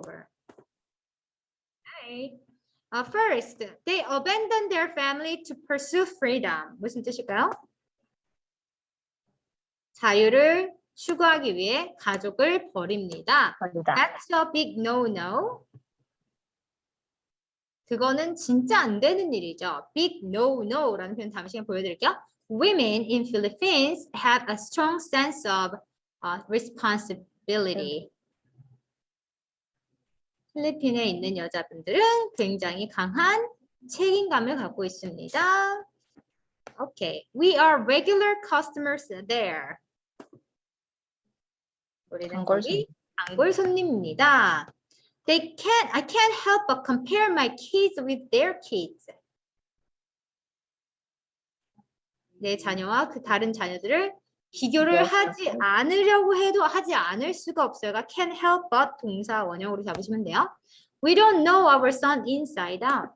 over. Okay. Uh, first, they abandoned their family to pursue freedom. 무슨 뜻일까요? 자유를 추구하기 위해 가족을 버립니다. 버리다. That's a big no-no. 그거는 진짜 안 되는 일이죠. Big no-no라는 표현 다음 시간에 보여드릴게요. Women in Philippines have a strong sense of uh, responsibility. 필리핀에 있는 여자분들은 굉장히 강한 책임감을 갖고 있습니다. Okay, we are regular customers there. 우리는 단골 거기 단골 손님입니다. They can't, I can't help but compare my kids with their kids. 내 자녀와 그 다른 자녀들을 비교를 네, 하지 그렇죠. 않으려고 해도 하지 않을 수가 없어요. 그러니까 can't help but 동사 원형으로 잡으시면 돼요. We don't know our son inside out.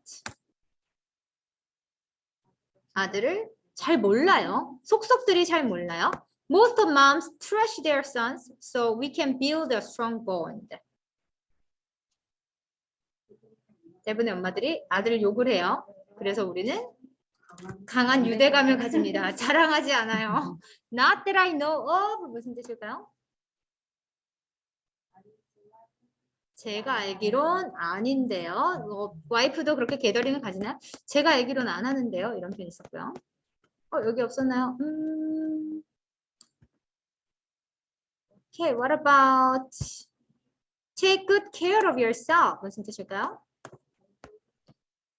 아들을 잘 몰라요. 속속들이 잘 몰라요. Most of moms trash their sons so we can build a strong bond. 대부분의 엄마들이 아들을 욕을 해요. 그래서 우리는 강한 유대감을 가집니다. 자랑하지 않아요. Not that I know of 무슨 뜻일까요? 제가 알기론 아닌데요. 어, 와이프도 그렇게 게더링을 가지나요? 제가 알기론 안 하는데요. 이런 표현 있었고요. 어, 여기 없었나요? 음... Okay, what about take good care of yourself? 무슨 뜻일까요?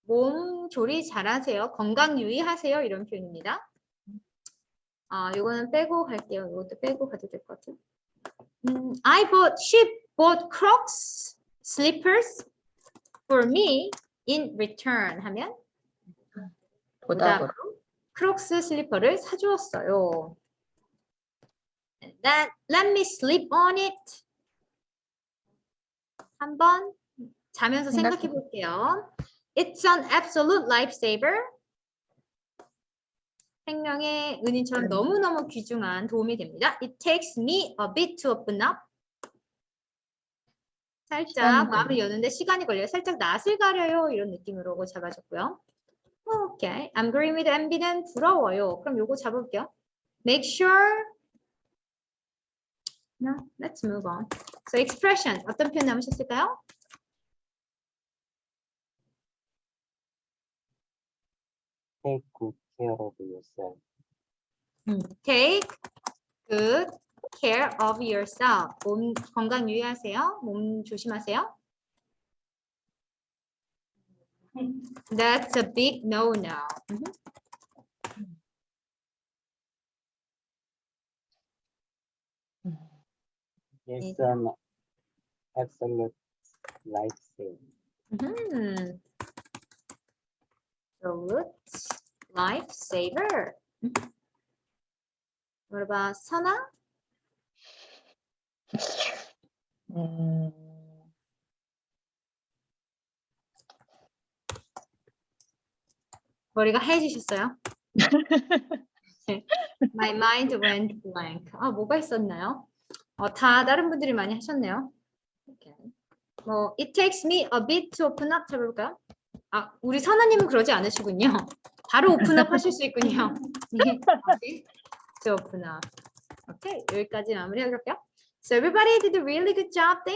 몸 조리 잘하세요. 건강 유의하세요. 이런 표현입니다. 아, 이거는 빼고 갈게요. 이것도 빼고 가도 될 것 같아요. 음, I bought, she bought Crocs slippers for me in return 하면 보답으로. 크록스 슬리퍼를 사주었어요. That, let me sleep on it. 한번 자면서 생각해 볼게요. It's an absolute lifesaver. 생명의 은인처럼 음. 너무너무 귀중한 도움이 됩니다. It takes me a bit to open up. 살짝 마음을 여는데 시간이 걸려요. 살짝 낯을 가려요. 이런 느낌으로 잡아줬고요. 오케이. I'm green with envy는 부러워요. 그럼 요거 잡을게요. Make sure. No, let's move on. So expression 어떤 표현 남으셨을까요? Take good care of yourself. Take good care of yourself. 몸 건강 유의하세요. 몸 조심하세요. That's a big no-no. Mhm. It's an absolute lifesaver. Mhm. Absolute lifesaver. Mhm. What about 선아? 음, 머리가 하얘지셨어요? 네. My mind went blank. 아, 뭐가 있었나요? 어, 다 다른 분들이 많이 하셨네요. Okay. 뭐, it takes me a bit to open up 해볼까요? 아, 우리 선아님은 그러지 않으시군요. 바로 오픈업 하실 수 있군요. 네. to open up. 오케이, 여기까지 마무리해볼게요. So everybody did a really good job. Thank